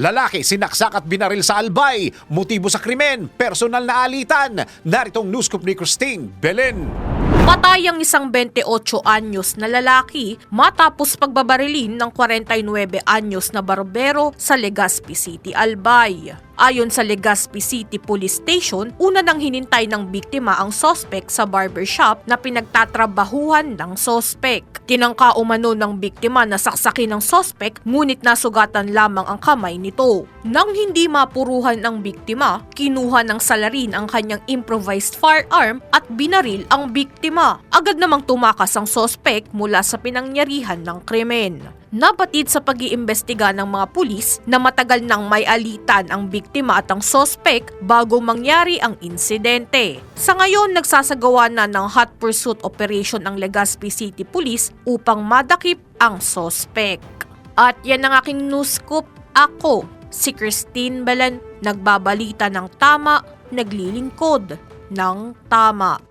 Lalaki sinaksak at binaril sa Albay. Motibo sa krimen, personal na alitan. Naritong news ni Christine Belen. Patay ang isang 28 anyos na lalaki matapos pagbabarilin ng 49 anyos na barbero sa Legazpi City, Albay. Ayon sa Legazpi City Police Station, una nang hinintay ng biktima ang sospek sa barbershop na pinagtatrabahuhan ng sospek. Tinangka umano ng biktima na saksakin ng sospek ngunit nasugatan lamang ang kamay nito. Nang hindi mapuruhan ang biktima, kinuha ng salarin ang kanyang improvised firearm at binaril ang biktima. Agad namang tumakas ang sospek mula sa pinangyarihan ng krimen. Napatid sa pag-iimbestiga ng mga pulis na matagal nang may alitan ang biktima at ang sospek bago mangyari ang insidente. Sa ngayon, nagsasagawa na ng hot pursuit operation ang Legazpi City Police upang madakip ang sospek. At yan ang aking news scoop. Ako, si Christine Belen, nagbabalita ng tama, naglilingkod ng tama.